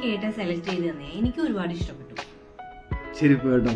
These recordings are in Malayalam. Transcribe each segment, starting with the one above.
എനിക്ക് ഏറ്റവും സെലക്ട് ചെയ്ത് തന്നെ. എനിക്ക് ഒരുപാട് ഇഷ്ടപ്പെട്ടു. ചെരുപ്പ് കേട്ടോ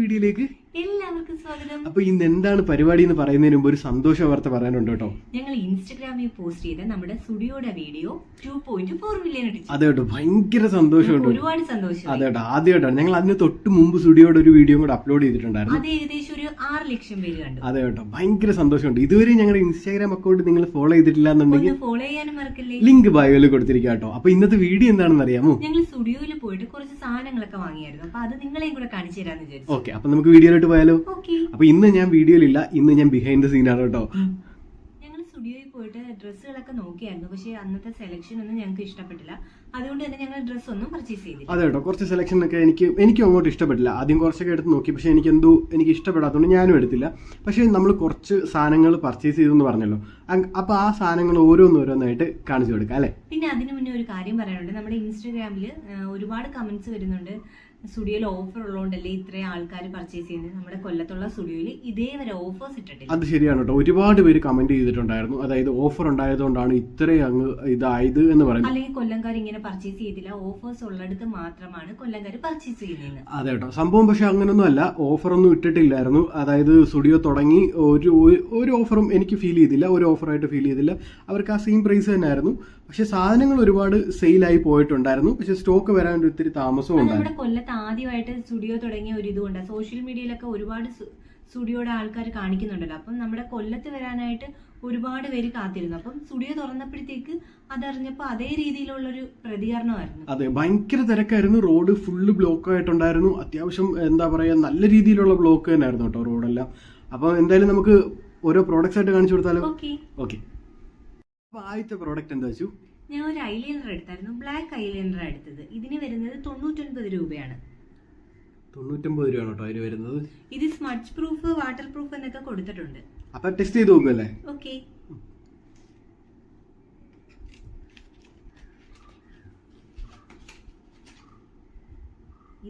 വീഡിയോയിലേക്ക് എല്ലാവർക്കും സ്വാഗതം. അപ്പൊ ഇന്ന് എന്താണ് പരിപാടി എന്ന് പറയുന്നതിന് മുമ്പ് ഒരു സന്തോഷ വാർത്ത പറയാനുണ്ട് കേട്ടോ. ഞങ്ങൾ ഇൻസ്റ്റാഗ്രാമിൽ പോസ്റ്റ് ചെയ്ത നമ്മുടെ സ്റ്റുഡിയോയുടെ video two point four million അതെ കേട്ടോ ഭയങ്കര സന്തോഷമുണ്ട്. ഒരുപാട് സന്തോഷം അതെ കേട്ടോ ആദ്യമായിട്ടാണ്. ഞങ്ങൾ അതിന് തൊട്ട് മുമ്പ് സ്റ്റുഡിയോയുടെ ഒരു വീഡിയോ കൂടെ അപ്ലോഡ് ചെയ്തിട്ടുണ്ടായിരുന്നു. അത് ഏകദേശം ഒരു ആറ് ലക്ഷം പേര് കണ്ടു. അതെ കേട്ടോ ഭയങ്കര സന്തോഷമുണ്ട്. ഇതുവരെ ഞങ്ങളുടെ ഇൻസ്റ്റാഗ്രാം അക്കൗണ്ട് നിങ്ങൾ ഫോളോ ചെയ്തിട്ടില്ല എന്നുണ്ടെങ്കിൽ ഫോളോ ചെയ്യാനും മറക്കല്ലേ? ലിങ്ക് ബയോയിൽ കൊടുത്തിരിക്കുക കേട്ടോ. അപ്പൊ ഇന്നത്തെ വീഡിയോ എന്താണെന്ന് അറിയാമോ? ഞങ്ങൾ സ്റ്റുഡിയോയിൽ പോയിട്ട് കുറച്ച് സാധനങ്ങളൊക്കെ വാങ്ങിയായിരുന്നു. അപ്പൊ അത് നിങ്ങളെയും കൂടെ കാണിച്ചു തരാന്ന് വിചാരിച്ചു. ഓക്കെ അപ്പൊ നമുക്ക് വീഡിയോയിലോട്ട് പോയാലോ? ഓക്കെ അപ്പൊ ഇന്ന് ഞാൻ വീഡിയോയിലില്ല ഇന്ന് ഞാൻ ബിഹൈൻഡ് ദ സീനാണ് കേട്ടോ. പോയിട്ട് ഡ്രസ്സുകളൊക്കെ നോക്കിയായിരുന്നു. പക്ഷേ അന്നത്തെ സെലക്ഷൻ ഒന്നും ഞങ്ങൾക്ക് ഇഷ്ടപ്പെട്ടില്ല. അതുകൊണ്ട് തന്നെ ഞങ്ങൾ ഡ്രസ്സ് ഒന്നും പർച്ചേസ് ചെയ്തില്ല. അതെ കേട്ടോ. കുറച്ച് സെലക്ഷൻ ഒക്കെ എനിക്ക് എനിക്കും അങ്ങോട്ട് ഇഷ്ടപ്പെട്ടില്ല. ആദ്യം കുറച്ചൊക്കെ എടുത്ത് നോക്കി. പക്ഷേ എനിക്ക് എന്തോ എനിക്ക് ഇഷ്ടപ്പെടാത്തതുകൊണ്ട് ഞാനും എടുത്തില്ല. പക്ഷേ നമ്മൾ കുറച്ച് സാധനങ്ങൾ പർച്ചേസ് ചെയ്തു എന്ന് പറഞ്ഞല്ലോ. അപ്പോൾ അപ്പൊ ആ സാധനങ്ങൾ ഓരോന്നോരോന്നായിട്ട് കാണിച്ചു കൊടുക്കാം അല്ലേ? പിന്നെ അതിനു മുന്നേ ഒരു കാര്യം പറയാനുണ്ട്. നമ്മുടെ ഇൻസ്റ്റാഗ്രാമിൽ ഒരുപാട് കമന്റ്സ് വരുന്നുണ്ട്. സ്റ്റുഡിയോയിൽ ഓഫർ ഉള്ളതുകൊണ്ടല്ലേ ഇത്രയും ആൾക്കാർ പർച്ചേസ് ചെയ്യുന്നത് നമ്മുടെ കൊല്ലത്തുള്ള സ്റ്റുഡിയോയിൽ ഇതേവരെ ഓഫേഴ്സ് ഇട്ടിട്ടില്ല. അത് ശരിയാണ് കേട്ടോ. ഒരുപാട് പേര് കമന്റ് ചെയ്തിട്ടുണ്ടായിരുന്നു. അതായത് ഓഫർ ഉണ്ടായതുകൊണ്ടാണ് ഇത്രയും അങ്ങ് ഇതായത് എന്ന് പറയുന്നത്. അല്ലെങ്കിൽ കൊല്ലംകാർ ഇങ്ങനെ പർച്ചേസ് ചെയ്തില്ല. ഓഫേഴ്സ് ഉള്ളിടത്ത് മാത്രമാണ് കൊല്ലംകാർ പർച്ചേസ് ചെയ്യുന്നത് അതെ കേട്ടോ. സംഭവം പക്ഷെ അങ്ങനൊന്നും അല്ല. ഓഫറൊന്നും ഇട്ടിട്ടില്ലായിരുന്നു. അതായത് സ്റ്റുഡിയോ തുടങ്ങി ഒരു ഒരു- ഒരു ഓഫറും എനിക്ക് ഫീൽ ചെയ്തില്ല. ഒരു ഓഫറായിട്ട് ഫീൽ ചെയ്തില്ല. അവർക്ക് ആ സെയിം പ്രൈസ് തന്നെയായിരുന്നു. പക്ഷെ സാധനങ്ങൾ ഒരുപാട് സെയിലായി പോയിട്ടുണ്ടായിരുന്നു. പക്ഷെ സ്റ്റോക്ക് വരാൻ ഒരു ഇത്തിരി താമസവും ഉണ്ടായിരുന്നു. കൊല്ലത്ത് ആദ്യമായിട്ട് സ്റ്റുഡിയോ തുടങ്ങിയ ഒരു ഇതുകൊണ്ട് സോഷ്യൽ മീഡിയയിലൊക്കെ ഒരുപാട് സ്റ്റുഡിയോടെ സ്റ്റുഡിയോയുടെ ആൾക്കാർ കാണിക്കുന്നുണ്ടല്ലോ. അപ്പം നമ്മുടെ കൊല്ലത്ത് വരാനായിട്ട് ഒരുപാട് പേര് കാത്തിരുന്നു. അപ്പം സ്റ്റുഡിയോ തുറന്നപ്പോഴത്തേക്ക് അതറിഞ്ഞപ്പോൾ അതേ രീതിയിലുള്ളൊരു പ്രതികരണമായിരുന്നു. അതെ ഭയങ്കര തിരക്കായിരുന്നു. റോഡ് ഫുള്ള് ബ്ലോക്ക് ആയിട്ടുണ്ടായിരുന്നു. അത്യാവശ്യം എന്താ പറയാ നല്ല രീതിയിലുള്ള ബ്ലോക്ക് തന്നെയായിരുന്നു കേട്ടോ റോഡെല്ലാം. അപ്പോൾ എന്തായാലും നമുക്ക് ഓരോ പ്രോഡക്റ്റ്സ് ആയിട്ട് കാണിച്ചു കൊടുത്താലോ? ഓക്കെ അപ്പോൾ ആദ്യത്തെ പ്രോഡക്റ്റ് എന്താ വെച്ചു? ഞാൻ ഒരു ഐലൈനർ എടുത്തായിരുന്നു ബ്ലാക്ക് ഐലൈനർ എടുത്തത്. ഇതിന് വരുന്നത് തൊണ്ണൂറ്റൊൻപത് രൂപയാണ്. തൊണ്ണൂറ്റൊമ്പത് രൂപയാണ് കേട്ടോ അതിന് വരുന്നത്. ഇത് സ്മഡ്ജ് പ്രൂഫ് വാട്ടർ പ്രൂഫ് എന്നൊക്കെ കൊടുത്തിട്ടുണ്ട്. അപ്പൊ ടെസ്റ്റ് ചെയ്ത് നോക്കല്ലേ ഓക്കെ.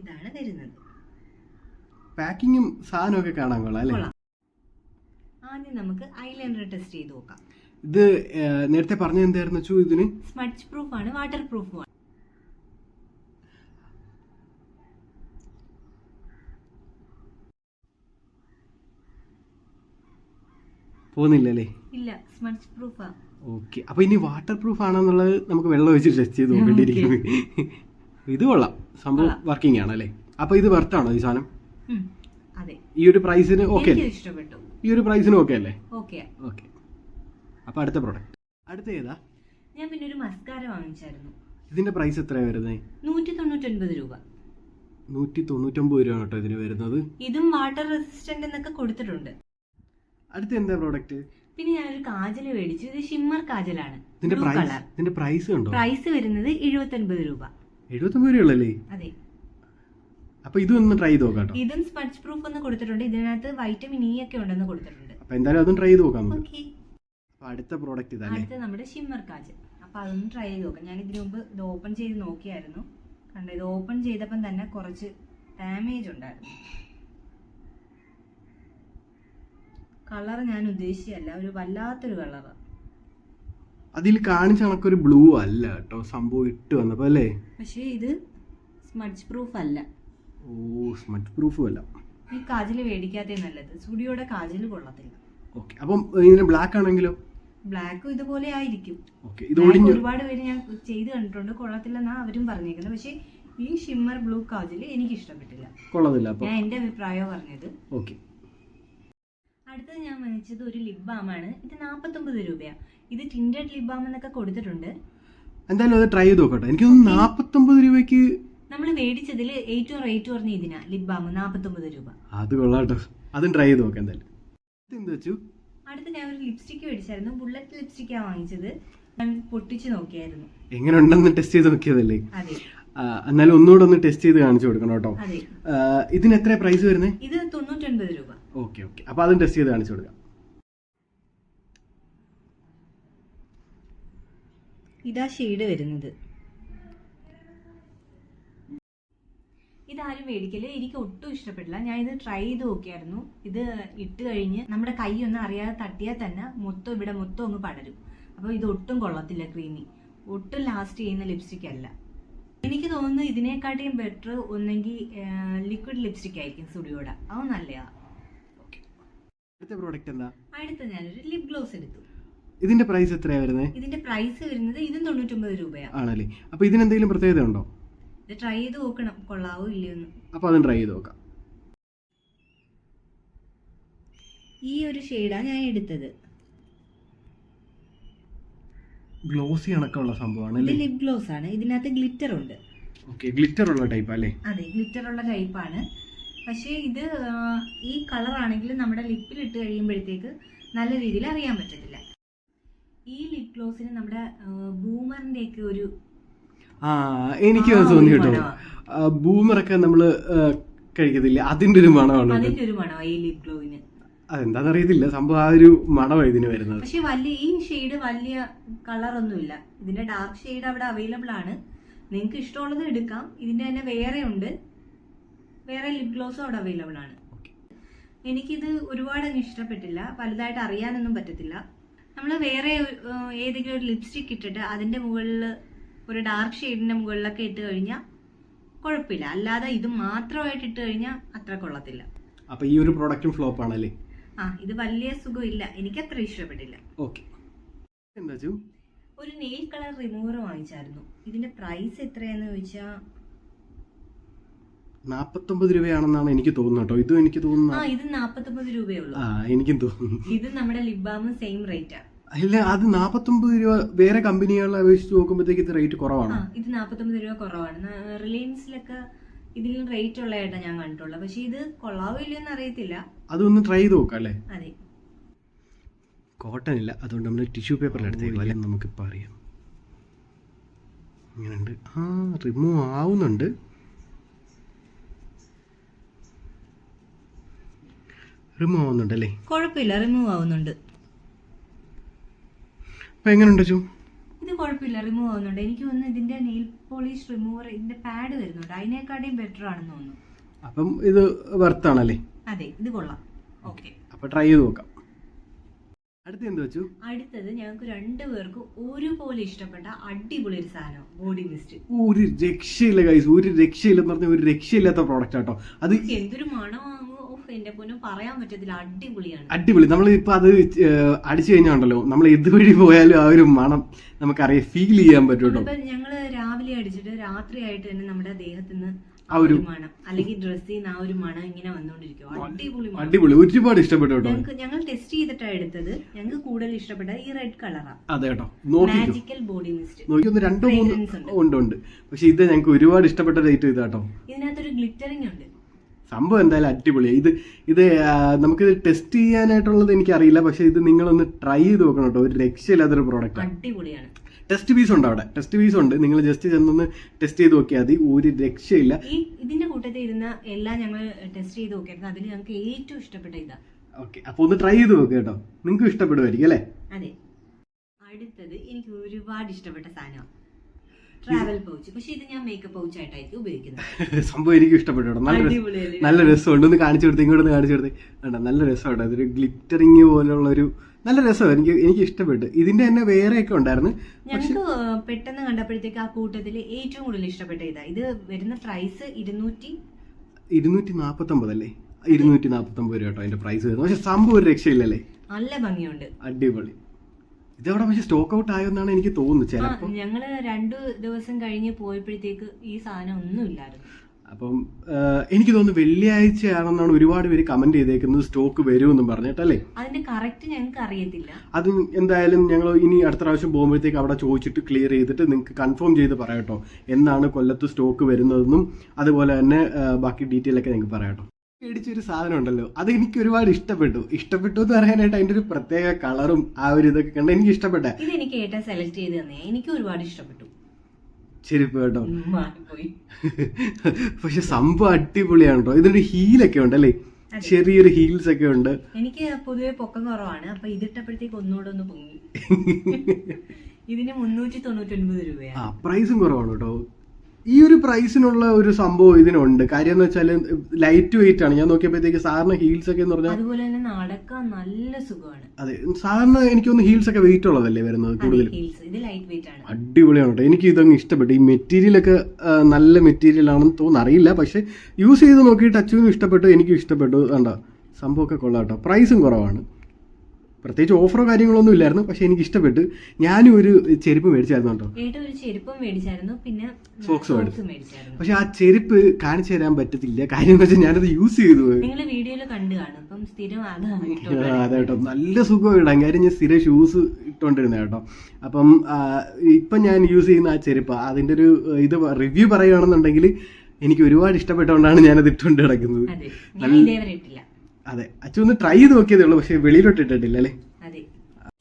ഇതാണ് വരുന്നത്. പാക്കിങ്ങും സാധനമൊക്കെ കാണാൻ കൊള്ളാം അല്ലേ? ആദ്യം നമുക്ക് ഐലൈനർ ടെസ്റ്റ് ചെയ്ത് നോക്കാം. ഇത് നേരത്തെ പറഞ്ഞ എന്തായിരുന്നു വെച്ചു ഇതിന്? സ്മച്ച് പ്രൂഫ് ആണ് വാട്ടർ പ്രൂഫ് ആണ് പോകുന്നില്ലല്ലേ? ഇല്ല സ്മച്ച് പ്രൂഫാ. ഓക്കെ. അപ്പൊ ഇനി വാട്ടർ പ്രൂഫ് ആണെന്നുള്ളത് നമുക്ക് വെള്ളം ഒഴിച്ച് ടെസ്റ്റ് ചെയ്ത് നോക്കേണ്ടിയിരിക്കും ഇത് കൊള്ളാം. സംഭവം വർക്കിംഗ് ആണ് അല്ലേ അപ്പൊ ഇത് വർത്താണോ ഈ സാധനം? ഈ ഒരു പ്രൈസിന് ഓക്കെ ഈ ഒരു പ്രൈസിന് ഓക്കെ അല്ലേ? ഓക്കെ ഓക്കെ അപ്പൊ അടുത്ത പ്രോഡക്റ്റ് അടുത്ത ഏതാ? ഞാൻ പിന്നെ ഒരു മസ്കാര വാങ്ങിച്ചായിരുന്നു. ഇതിന്റെ പ്രൈസ് എത്രയാണ് വരുന്നത് നൂറ്റി തൊണ്ണൂറ്റൊൻപത് രൂപ. നൂറ്റി തൊണ്ണൂറ്റൊമ്പത് രൂപ കേട്ടോ ഇതിന് വരുന്നത്. ഇതും വാട്ടർ റെസിസ്റ്റന്റ് എന്നൊക്കെ കൊടുത്തിട്ടുണ്ട്. അടുത്ത എന്താ പ്രോഡക്റ്റ് പിന്നെ ഞാൻ ഒരു കാജൽ മേടിച്ചു. ഇത് ഷിമ്മർ കാജലാണ്. ഇതിന്റെ പ്രൈസ് ഇതിന്റെ പ്രൈസ് ഉണ്ടോ പ്രൈസ് വരുന്നത് എഴുപത്തൊൻപത് രൂപ. എഴുപത്തൊമ്പത് രൂപയുള്ളല്ലേ അതെ. അപ്പൊ ഇതും ഒന്ന് ട്രൈ ചെയ്ത് നോക്കാം ഇതും സ്പഞ്ച് പ്രൂഫ് ഒന്ന് കൊടുത്തിട്ടുണ്ട്. ഇതിനകത്ത് വൈറ്റമിൻ ഇ ഒക്കെ ഉണ്ടെന്ന് കൊടുത്തിട്ടുണ്ട്. അപ്പൊ എന്തായാലും അതും ട്രൈ ചെയ്ത് നോക്കാം നമുക്ക്. അടുത്ത പ്രോഡക്റ്റ് ഇതാണ് അടുത്ത നമ്മുടെ ഷിമ്മർ കാജൽ അപ്പൊ അതൊന്ന് ട്രൈ ചെയ്ത് നോക്കാം. ഞാൻ ഇതിനു മുമ്പ് ഇത് ഓപ്പൺ ചെയ്ത് നോക്കിയായിരുന്നു. കണ്ടോ ഇത് ഓപ്പൺ ചെയ്തപ്പം തന്നെ കുറച്ച് ഡാമേജ് ഉണ്ടായിരുന്നു. കളർ ഞാൻ ഉദ്ദേശിച്ചല്ല ഒരു വല്ലാത്തൊരു കളർ അതിൽ കാണിച്ച കണക്കൊരു ബ്ലൂ അല്ല കേട്ടോ. സംഭവം ഇട്ട് വന്നപ്പോ അല്ലേ? പക്ഷേ ഇത് സ്മഡ്ജ് പ്രൂഫ് അല്ല. ഓ സ്മഡ്ജ് പ്രൂഫും അല്ല. ഈ കാജൽ മേടിക്കാത്തേ നല്ലത്. സ്റ്റുഡിയോയുടെ കാജൽ കൊള്ളത്തില്ല. ഓക്കെ അപ്പം ഇതിന് ബ്ലാക്ക് ആണെങ്കിലോ? ബ്ലാക്കും ഇതുപോലെ ആയിരിക്കും. ഓക്കെ ഇത് ഒടിഞ്ഞു ഒരുപാട് പേര് ഞാൻ ചെയ്ത് കണ്ടിട്ടുണ്ട്. കൊള്ളത്തില്ലെന്നാ അവരും പറഞ്ഞേക്കുന്നത്. പക്ഷേ ഈ ഷിമ്മർ ബ്ലൂ കാജൽ എനിക്ക് ഇഷ്ടപ്പെട്ടില്ല കൊള്ളതില്ല അപ്പൊ. ഞാൻ എന്റെ അഭിപ്രായം പറഞ്ഞത്. ഓക്കെ അടുത്തത് ഞാൻ വാങ്ങിച്ചത് ഒരു ലിപ് ബാം ആണ്. ഇത് നാപ്പത്തൊമ്പത് രൂപയാണ് ഇത് ടിൻഡഡ് ലിപ് ബാം എന്നൊക്കെ കൊടുത്തിട്ടുണ്ട്. എന്തായാലും അത് ട്രൈ ചെയ്ത് നോക്കട്ടെ. എനിക്ക് നാപ്പത്തൊമ്പത് രൂപയ്ക്ക് നമ്മൾ മേടിച്ചതിൽ ഏറ്റവും റേറ്റ് കുറഞ്ഞ ഇതിനാ ലിപ് ബാം നാപ്പത്തൊമ്പത് രൂപ. അത് കൊള്ളാട്ടോ. അതും ട്രൈ ചെയ്ത് നോക്കാം എന്തായാലും. ഇത് എന്താ വെച്ചു? അടുത്ത് ഞാൻ ഒരു ലിപ്സ്റ്റിക്ക് മേടിച്ചായിരുന്നു. ബുള്ളറ്റ് ലിപ്സ്റ്റിക്കാണ് വാങ്ങിച്ചത്. ഞാൻ പൊട്ടിച്ച് നോക്കിയായിരുന്നു. എങ്ങനെ ഉണ്ടെന്ന് ടെസ്റ്റ് ചെയ്ത് നോക്കിയതല്ലേ? അതെ. എന്നാലും ഒന്നുകൂടെ ഒന്ന് ടെസ്റ്റ് ചെയ്ത് കാണിച്ചു കൊടുക്കണം കേട്ടോ. അതെ. ഇതിന് എത്ര പ്രൈസ് വരുന്നത് ഇത് തൊണ്ണൂറ്റൊൻപത് രൂപ. Okay okay. അപ്പൊ അതും ടെസ്റ്റ് ചെയ്ത് കാണിച്ചു കൊടുക്കാം. ഇതാ ഷെയ്ഡ് വരുന്നത്. ഇതാരും മേടിക്കൽ എനിക്ക് ഒട്ടും ഇഷ്ടപ്പെട്ടില്ല ഞാൻ ഇത് ട്രൈ ചെയ്ത് നോക്കിയായിരുന്നു. ഇത് ഇട്ട് കഴിഞ്ഞ് നമ്മുടെ കൈ ഒന്നും അറിയാതെ തട്ടിയാൽ തന്നെ മൊത്തം ഇവിടെ മൊത്തം ഒന്ന് പടരും. അപ്പോൾ ഇത് ഒട്ടും കൊള്ളത്തില്ല ക്രീമി ഒട്ടും ലാസ്റ്റ് ചെയ്യുന്ന ലിപ്സ്റ്റിക് അല്ല. എനിക്ക് തോന്നുന്നു ഇതിനെക്കാട്ടിയും ബെറ്റർ ഒന്നെങ്കിൽ ലിക്വിഡ് ലിപ്സ്റ്റിക് ആയിരിക്കും സ്റ്റുഡിയോയുടെ അത് നല്ലതാ അടുത്ത പ്രോഡക്റ്റ് എന്താ? അടുത്ത ഞാനൊരു ലിപ് ഗ്ലോസ് എടുത്തു. ഇതിന്റെ പ്രൈസ് എത്രയാ വരുന്നത് ഇതിന്റെ പ്രൈസ് വരുന്നത് ഇതും തൊണ്ണൂറ്റൊമ്പത് രൂപയാണ് ആണല്ലേ? അപ്പൊ ഇതിനെന്തെങ്കിലും പ്രത്യേകത ഉണ്ടോ ഇത് ട്രൈ ചെയ്ത് നോക്കണം. കൊള്ളാവോ ഇല്ലയോന്ന് അപ്പൊ അതും ട്രൈ ചെയ്ത് നോക്കാം. ഈ ഒരു ഷെയ്ഡാണ് ഞാൻ എടുത്തത്. ഗ്ലോസി കണക്കുള്ള സംഭവമാണ് ഇത് ലിപ് ഗ്ലോസ് ആണ്. ഇതിനകത്ത് ഗ്ലിറ്റർ ഉണ്ട്. ഓക്കെ ഗ്ലിറ്റർ ഉള്ള ടൈപ്പ് അല്ലേ? അതെ ഗ്ലിറ്റർ ഉള്ള ടൈപ്പാണ് പക്ഷേ ഇത് ഈ കളർ ആണെങ്കിൽ നമ്മുടെ ലിപ്പിൽ ഇട്ട് കഴിയുമ്പോഴത്തേക്ക് നല്ല രീതിയിൽ അറിയാൻ പറ്റത്തില്ല. ഈ ലിപ് ഗ്ലോസിന് നമ്മുടെ ബൂമറിന്റെ ഒക്കെ ഒരു ആ എനിക്ക് തോന്നി കേട്ടോ. ബൂമറൊക്കെ നമ്മൾ കഴിക്കത്തില്ല? അതിന്റെ ഒരു മണമാണ്. അതിന്റെ ഒരു മണമാണ് ഈ ലിപ് ഗ്ലോവിന് അതെന്താന്ന് അറിയത്തില്ല സംഭവം ആ ഒരു മണമാണ് ഇതിന് വരുന്നത്. പക്ഷെ വലിയ ഈ ഷെയ്ഡ് വലിയ കളർ ഒന്നുമില്ല ഇതിന്റെ ഡാർക്ക് ഷെയ്ഡ് അവിടെ അവൈലബിൾ ആണ്. നിങ്ങൾക്ക് ഇഷ്ടമുള്ളത് എടുക്കാം. ഇതിന്റെ തന്നെ വേറെ ഉണ്ട്. വേറെ ലിപ് ഗ്ലോസും അവിടെ അവൈലബിൾ ആണ്. എനിക്കിത് ഒരുപാട് അങ്ങ് ഇഷ്ടപ്പെട്ടില്ല. വലുതായിട്ട് അറിയാനൊന്നും പറ്റത്തില്ല. നമ്മൾ വേറെ ഏതെങ്കിലും ഒരു ലിപ്സ്റ്റിക് ഇട്ടിട്ട് അതിന്റെ മുകളിൽ ഒരു ഡാർക്ക് ഷെയ്ഡിന്റെ മുകളിലൊക്കെ ഇട്ട് കഴിഞ്ഞാൽ കുഴപ്പമില്ല. അല്ലാതെ ഇത് മാത്രമായിട്ട് ഇട്ട് കഴിഞ്ഞാൽ അത്ര കൊള്ളത്തില്ല. അപ്പൊ ഈ ഒരു പ്രോഡക്റ്റും ഫ്ലോപ്പ് ആണല്ലേ? ആ ഇത് വലിയ സുഖമില്ല. എനിക്ക് അത്ര ഇഷ്ടപ്പെട്ടില്ല. ഓക്കെ എന്താ ഒരു നെയിൽ കളർ റിമൂവർ വാങ്ങിച്ചായിരുന്നു. ഇതിന്റെ പ്രൈസ് എത്രയാന്ന് ചോദിച്ചാ നാപ്പത്തൊമ്പത് രൂപയാണെന്നാണ് എനിക്ക് തോന്നുന്നത് കേട്ടോ. ഇതും എനിക്ക് ആ ഇത് നാപ്പത്തൊമ്പത് രൂപയേ ഉള്ളൂ. ആ എനിക്കും തോന്നുന്നു. ഇത് നമ്മുടെ ലിബാമും സെയിം റേറ്റാ അല്ല അത് നാപ്പത്തൊമ്പത് രൂപ വേറെ കമ്പനികളെ അപേക്ഷിച്ച് നോക്കുമ്പോഴത്തേക്ക് ഇത് റേറ്റ് ആ കുറവാണ് ഇത് നാപ്പത്തൊമ്പത് രൂപ കുറവാണ്. ന- റിലയൻസിലൊക്കെ ഇതിലും റേറ്റ് ഉള്ളതായിട്ടാണ് ഞാൻ കണ്ടിട്ടുള്ളത്. പക്ഷെ ഇത് കൊള്ളാവോ ഇല്ലയോന്ന് അറിയത്തില്ല. അതൊന്ന് ട്രൈ ചെയ്ത് നോക്കാം അല്ലേ? അതെ. കോട്ടൺ ഇല്ല. അതുകൊണ്ട് നമ്മൾ ടിഷ്യൂ പേപ്പറിൽ എടുത്തേക്കും. അല്ലേ? നമുക്കിപ്പോൾ അറിയാം. ഇങ്ങനെയുണ്ട് ആ റിമൂവ് ആവുന്നുണ്ട്. റിമൂവ് ആവുന്നുണ്ട് അല്ലേ? കുഴപ്പമില്ല. റിമൂവ് ആവുന്നുണ്ട്. അപ്പം എങ്ങനെയുണ്ട് ചു ഇത് കുഴപ്പമില്ല റിമൂവ് ആവുന്നുണ്ട്. എനിക്ക് തോന്നുന്നു ഇതിന്റെ നെയിൽ പോളിഷ് റിമൂവർ ഇതിന്റെ പാഡ് വരുന്നുണ്ട്. അതിനേക്കാട്ടിയും ബെറ്റർ ആണെന്ന് തോന്നുന്നു. അപ്പം ഇത് വർത്താണല്ലേ അതെ ഇത് കൊള്ളാം. ഓക്കെ. അപ്പോൾ ട്രൈ ചെയ്ത് നോക്കാം. അടുത്ത എന്ത് വെച്ചു? അടുത്തത് ഞങ്ങൾക്ക് രണ്ടുപേർക്കും ഒരുപോലെ ഇഷ്ടപ്പെട്ട അടിപൊളി ഒരു സാധനം ബോഡി മിസ്റ്റ് ഒരു രക്ഷയില്ല ഗൈസ് ഒരു രക്ഷയില്ലെന്ന് പറഞ്ഞ ഒരു രക്ഷയില്ലാത്ത പ്രോഡക്റ്റ് ആട്ടോ അത് എന്തൊരു മണം ഓഫ് എന്റെ പൊന്നും പറയാൻ പറ്റത്തില്ല. അടിപൊളിയാണ്. അടിപൊളി. നമ്മൾ ഇപ്പൊ അത് അടിച്ചു കഴിഞ്ഞാണ്ടല്ലോ. നമ്മൾ ഇതുവഴി പോയാലും ആ ഒരു മണം നമുക്കറിയാം ഫീൽ ചെയ്യാൻ പറ്റും കേട്ടോ. ഇപ്പൊ ഞങ്ങൾ രാവിലെ അടിച്ചിട്ട് രാത്രി ആയിട്ട് തന്നെ നമ്മുടെ ദേഹത്തുനിന്ന് ആ ഒരു- മണം അല്ലെങ്കിൽ ഡ്രസ്സിൽ നിന്ന് ആ ഒരു മണം ഇങ്ങനെ വന്നുകൊണ്ടിരിക്കും അടിപൊളി അടിപൊളി. ഒരുപാട് ഇഷ്ടപ്പെട്ടു കേട്ടോ. ഞങ്ങൾ ടെസ്റ്റ് ചെയ്തിട്ടാണ് എടുത്തത്. ഞങ്ങൾക്ക് കൂടുതൽ ഇഷ്ടപ്പെട്ട ഈ റെഡ് കളറാണ് അതെ കേട്ടോ. മാജിക്കൽ ബോഡി മിസ്റ്റ് നോക്കിയൊന്ന് രണ്ടോ മൂന്ന് ഉണ്ട്. ഉണ്ട് പക്ഷെ ഇത് ഞങ്ങൾക്ക് ഒരുപാട് ഇഷ്ടപ്പെട്ട ഡേറ്റ് ഇതാട്ടോ ഇതിനകത്തൊരു ഗ്ലിറ്ററിങ് ഉണ്ട്. സംഭവം എന്തായാലും അടിപൊളിയാണ് ഇത് ഇത് നമുക്ക് ടെസ്റ്റ് ചെയ്യാനായിട്ടുള്ളത് എനിക്കറിയില്ല. പക്ഷെ ഇത് നിങ്ങളൊന്ന് ട്രൈ ചെയ്ത് നോക്കണം കേട്ടോ. ഒരു രക്ഷയില്ലാത്തൊരു പ്രോഡക്റ്റ് അടിപൊളിയാണ്. ടെസ്റ്റ് പീസ് ഉണ്ട് അവിടെ? ടെസ്റ്റ് പീസ് ഉണ്ട്. നിങ്ങൾ ജസ്റ്റ് ചെന്നൊന്ന് ടെസ്റ്റ് ചെയ്ത് നോക്കിയാൽ മതി. ഒരു രക്ഷയില്ല. ഇതിന്റെ കൂട്ടത്തിൽ ഇരുന്ന എല്ലാം ഞങ്ങൾ ടെസ്റ്റ് ചെയ്ത് നോക്കിയായിരുന്നു. അതിൽ ഞങ്ങൾക്ക് ഏറ്റവും ഇഷ്ടപ്പെട്ട ഇതാ. ഓക്കെ അപ്പൊ ഒന്ന് ട്രൈ ചെയ്ത് നോക്കുക കേട്ടോ. നിങ്ങൾക്ക് ഇഷ്ടപ്പെടുമായിരിക്കും അല്ലേ? അതെ. അടുത്തത് എനിക്ക് ഒരുപാട് ഇഷ്ടപ്പെട്ട സാധനമാണ് ട്രാവൽ പൗച്ച് പക്ഷെ ഇത് ഞാൻ മേക്കപ്പ് പൗച്ച് ആയിട്ടായിരിക്കും ഉപയോഗിക്കുന്നത്. സംഭവം എനിക്ക് ഇഷ്ടപ്പെട്ടു നല്ല നല്ല രസം ഉണ്ട് നല്ല രസമുണ്ട്. ഒന്ന് കാണിച്ചു കൊടുത്ത് ഇങ്ങോട്ട് കാണിച്ചു കൊടുത്ത്. വേണ്ട നല്ല രസമുണ്ട് അതൊരു ഗ്ലിറ്ററിങ് പോലുള്ള ഒരു നല്ല രസമാണ് എനിക്ക് എനിക്ക് ഇഷ്ടപ്പെട്ടു. ഇതിന്റെ തന്നെ വേറെ ഒക്കെ ഉണ്ടായിരുന്നു ഞങ്ങൾക്ക് പെട്ടെന്ന് കണ്ടപ്പോഴത്തേക്ക് ആ കൂട്ടത്തിൽ ഏറ്റവും കൂടുതൽ ഇഷ്ടപ്പെട്ട ഇതാ. ഇത് വരുന്ന പ്രൈസ് ഇരുന്നൂറ്റി ഇരുന്നൂറ്റി നാപ്പത്തൊമ്പത് അല്ലേ ഇരുന്നൂറ്റി നാപ്പത്തൊമ്പത് രൂപ കേട്ടോ അതിന്റെ പ്രൈസ് വരുന്നത്. പക്ഷെ സംഭവം ഒരു രക്ഷയില്ലല്ലേ? നല്ല ഭംഗിയുണ്ട്. അടിപൊളി. ഇതവിടെ പക്ഷെ സ്റ്റോക്ക് ഔട്ട് ആയെന്നാണ് എനിക്ക് തോന്നുന്നത്. ചിലപ്പോൾ ഞങ്ങൾ രണ്ടു ദിവസം കഴിഞ്ഞ് പോയപ്പോഴത്തേക്ക് ഈ സാധനം ഒന്നും ഇല്ലായിരുന്നു. അപ്പം എനിക്ക് തോന്നുന്നു വെള്ളിയാഴ്ചയാണെന്നാണ് ഒരുപാട് പേര് കമന്റ് ചെയ്തേക്കുന്നത്. സ്റ്റോക്ക് വരുമെന്നും പറഞ്ഞിട്ടല്ലേ? അതിന്റെ കറക്റ്റ് ഞങ്ങൾക്ക് അറിയത്തില്ല. അത് എന്തായാലും ഞങ്ങൾ ഇനി അടുത്ത പ്രാവശ്യം പോകുമ്പോഴത്തേക്ക് അവിടെ ചോദിച്ചിട്ട് ക്ലിയർ ചെയ്തിട്ട് നിങ്ങൾക്ക് കൺഫേം ചെയ്ത് പറയാട്ടോ എന്നാണ് കൊല്ലത്ത് സ്റ്റോക്ക് വരുന്നതെന്നും അതുപോലെ തന്നെ ബാക്കി ഡീറ്റെയിൽ ഒക്കെ നിങ്ങൾക്ക് പറയാട്ടോ മേടിച്ചൊരു സാധനം ഉണ്ടല്ലോ അത് എനിക്ക് ഒരുപാട് ഇഷ്ടപ്പെട്ടു. ഇഷ്ടപ്പെട്ടു എന്ന് പറയാനായിട്ട് അതിന്റെ ഒരു പ്രത്യേക കളറും ആ ഒരു ഇതൊക്കെ കണ്ട് എനിക്ക് ഇഷ്ടപ്പെട്ട ഇത് എനിക്ക് ഏട്ടാ സെലക്ട് ചെയ്ത് തന്നെ. എനിക്ക് ഒരുപാട് ഇഷ്ടപ്പെട്ടു. ചെരുപ്പ് കേട്ടോ. പക്ഷെ സംഭവം അടിപൊളിയാണ് കേട്ടോ. ഇതിന്റെ ഹീലൊക്കെ ഉണ്ട് അല്ലേ? ചെറിയൊരു ഹീൽസ് ഒക്കെ ഉണ്ട്. എനിക്ക് പൊതുവെ പൊക്കം കുറവാണ്. അപ്പൊ ഇതിട്ടപ്പോഴത്തേക്ക് ഒന്നുകൂടെ ഒന്ന് പൊങ്ങി. ഇതിന് മുന്നൂറ്റി തൊണ്ണൂറ്റി ഒൻപത് രൂപയാണ് പ്രൈസും കുറവാണ് കേട്ടോ. ഈ ഒരു പ്രൈസിനുള്ള ഒരു സംഭവം ഇതിനുണ്ട്. കാര്യം എന്ന് വെച്ചാൽ ലൈറ്റ് വെയിറ്റ് ആണ്. ഞാൻ നോക്കിയപ്പോഴത്തേക്ക് സാറിന് ഹീൽസ് ഒക്കെ എന്ന് പറഞ്ഞാൽ അതുപോലെ തന്നെ നടക്കാൻ നല്ല സുഖമാണ്. അതെ. സാറിന് എനിക്കൊന്ന് ഹീൽസ് ഒക്കെ വെയിറ്റ് ഉള്ളതല്ലേ വരുന്നത് കൂടുതൽ ഹീൽസ് ഇത് ലൈറ്റ് വെയിറ്റ് ആണ്. അടിപൊളിയാണ് കേട്ടോ. എനിക്ക് ഇതങ്ങ് ഇഷ്ടപ്പെട്ടു. ഈ മെറ്റീരിയൽ ഒക്കെ നല്ല മെറ്റീരിയൽ ആണെന്ന് തോന്നുന്നു. അറിയില്ല. പക്ഷെ യൂസ് ചെയ്ത് നോക്കിയിട്ട് അച്ചുവിനും ഇഷ്ടപ്പെട്ടു എനിക്കും ഇഷ്ടപ്പെട്ടു. കണ്ട? സംഭവമൊക്കെ കൊള്ളാം കേട്ടോ. പ്രൈസും കുറവാണ്. പ്രത്യേകിച്ച് ഓഫറോ കാര്യങ്ങളൊന്നും ഇല്ലായിരുന്നു. പക്ഷെ എനിക്ക് ഇഷ്ടപ്പെട്ട് ഞാനും ഒരു ചെരുപ്പ് മേടിച്ചായിരുന്നു കേട്ടോ. ഒരു ചെരുപ്പം മേടിച്ചായിരുന്നു. പിന്നെ മേടിച്ചു. പക്ഷെ ആ ചെരുപ്പ് കാണിച്ചു തരാൻ പറ്റത്തില്ല. കാര്യം എന്ന് വെച്ചാൽ ഞാനത് യൂസ് ചെയ്തു. നിങ്ങൾ വീഡിയോയിൽ കണ്ടു കാണും. അപ്പം സ്ഥിരം അതാണ് അതെ കേട്ടോ. നല്ല സുഖം ഇടാൻ. കാര്യം ഞാൻ സ്ഥിരം ഷൂസ് ഇട്ടോണ്ടിരുന്ന കേട്ടോ. അപ്പം ഇപ്പം ഞാൻ യൂസ് ചെയ്യുന്ന ആ ചെരുപ്പ് അതിന്റെ ഒരു ഇത് റിവ്യൂ പറയുകയാണെന്നുണ്ടെങ്കിൽ എനിക്ക് ഒരുപാട് ഇഷ്ടപ്പെട്ടുകൊണ്ടാണ് ഞാനത് ഇട്ടുകൊണ്ട് കിടക്കുന്നത് അതെ അച്ഛൻ ഒന്ന് ട്രൈ ചെയ്ത് നോക്കിയതേ ഉള്ളൂ പക്ഷേ വെളിയിലോട്ട് ഇട്ടിട്ടില്ല അല്ലേ?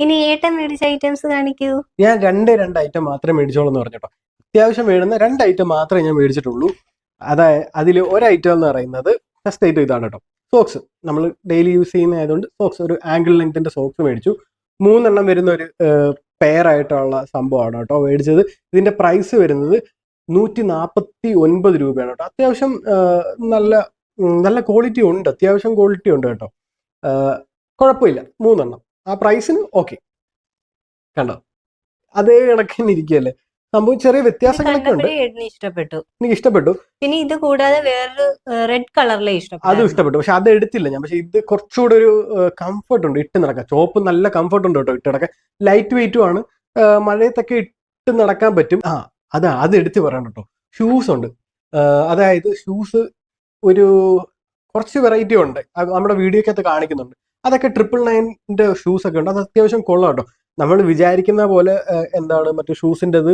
ഇനി ഏട്ടൻ മേടിച്ച ഐറ്റംസ് കാണിക്കൂ. ഞാൻ രണ്ട് രണ്ട് ഐറ്റം മാത്രമേ മേടിച്ചോളൂ എന്ന് പറഞ്ഞിട്ടോ. അത്യാവശ്യം വേണ്ടുന്ന രണ്ട് ഐറ്റം മാത്രമേ ഞാൻ മേടിച്ചിട്ടുള്ളൂ. അതായത് അതിൽ ഒരു ഐറ്റം എന്ന് പറയുന്നത് ഫസ്റ്റ് ഐറ്റം ഇതാണ് കേട്ടോ സോക്സ് നമ്മൾ ഡെയിലി യൂസ് ചെയ്യുന്ന ആയതുകൊണ്ട് സോക്സ് ഒരു ആംഗിൾ ലെങ്തിന്റെ സോക്സ് മേടിച്ചു. മൂന്നെണ്ണം വരുന്ന ഒരു പെയർ ആയിട്ടുള്ള സംഭവമാണ് കേട്ടോ മേടിച്ചത്. ഇതിന്റെ പ്രൈസ് വരുന്നത് നൂറ്റി നാൽപ്പത്തി ഒൻപത് രൂപയാണ് കേട്ടോ അത്യാവശ്യം നല്ല നല്ല ക്വാളിറ്റി ഉണ്ട്. അത്യാവശ്യം ക്വാളിറ്റി ഉണ്ട് കേട്ടോ. കുഴപ്പമില്ല. മൂന്നെണ്ണം. ആ പ്രൈസിന് ഓക്കെ കണ്ടോ? അതേ കണക്കിന് ഇരിക്കുകയല്ലേ? സംഭവം ചെറിയ വ്യത്യാസങ്ങളൊക്കെ ഉണ്ട്. ഇഷ്ടപ്പെട്ടു. എനിക്ക് ഇഷ്ടപ്പെട്ടു. പിന്നെ ഇത് കൂടാതെ വേറൊരു റെഡ് കളറിലെ അതും ഇഷ്ടപ്പെട്ടു. ഇഷ്ടപ്പെട്ടു. പക്ഷെ അത് എടുത്തില്ല ഞാൻ. പക്ഷെ ഇത് കുറച്ചുകൂടെ ഒരു കംഫർട്ട് ഉണ്ട്. ഇട്ട് നടക്കാം ചോപ്പ് നല്ല കംഫർട്ട് ഉണ്ട് കേട്ടോ. ഇട്ട് നടക്കാൻ. ലൈറ്റ് വെയിറ്റും ആണ്. മഴയത്തൊക്കെ ഇട്ട് നടക്കാൻ പറ്റും. ആ അതാ. അത് എടുത്ത് പറയണം കേട്ടോ. ഷൂസ് ഉണ്ട്. അതായത് ഷൂസ് ഒരു കുറച്ച് വെറൈറ്റി ഉണ്ട്. അത് നമ്മുടെ വീഡിയോക്കകത്ത് കാണിക്കുന്നുണ്ട്. അതൊക്കെ ട്രിപ്പിൾ നയന്റെ ഷൂസ് ഒക്കെ ഉണ്ട്. അത് അത്യാവശ്യം കൊള്ളാം കേട്ടോ. നമ്മൾ വിചാരിക്കുന്ന പോലെ എന്താണ് മറ്റു ഷൂസിന്റെത്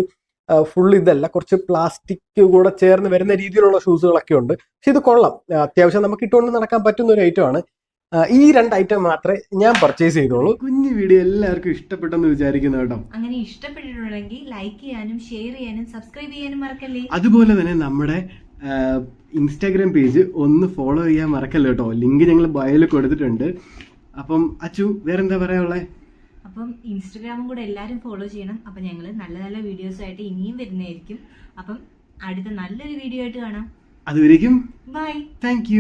ഫുൾ ഇതല്ല. കുറച്ച് പ്ലാസ്റ്റിക് കൂടെ ചേർന്ന് വരുന്ന രീതിയിലുള്ള ഷൂസുകളൊക്കെ ഉണ്ട്. പക്ഷെ ഇത് കൊള്ളാം. അത്യാവശ്യം നമുക്ക് ഇട്ടുകൊണ്ട് നടക്കാൻ പറ്റുന്ന ഒരു ഐറ്റമാണ് ആണ്. ഈ രണ്ട് ഐറ്റം മാത്രമേ ഞാൻ പർച്ചേസ് ചെയ്തോളൂ കുഞ്ഞു വീഡിയോ എല്ലാവർക്കും ഇഷ്ടപ്പെട്ടെന്ന് വിചാരിക്കുന്നു കേട്ടോ. അങ്ങനെ ഇഷ്ടപ്പെട്ടിട്ടുണ്ടെങ്കിൽ ലൈക്ക് ചെയ്യാനും ഷെയർ ചെയ്യാനും സബ്സ്ക്രൈബ് ചെയ്യാനും മറക്കല്ലേ? അതുപോലെ തന്നെ നമ്മുടെ ഇൻസ്റ്റാഗ്രാം പേജ് ഒന്ന് ഫോളോ ചെയ്യാൻ മറക്കല്ലോ കേട്ടോ. ലിങ്ക് ഞങ്ങൾ ബയോയിൽ കൊടുത്തിട്ടുണ്ട്. അപ്പം അച്ചു വേറെന്താ പറയാനുള്ളത് അപ്പം ഇൻസ്റ്റാഗ്രാമും കൂടെ എല്ലാവരും ഫോളോ ചെയ്യണം. അപ്പം ഞങ്ങൾ നല്ല നല്ല വീഡിയോസ് ആയിട്ട് ഇനിയും വരുന്നതായിരിക്കും. അപ്പം അടുത്ത നല്ലൊരു വീഡിയോ ആയിട്ട് കാണാം. അതുവരേക്കും ബൈ താങ്ക്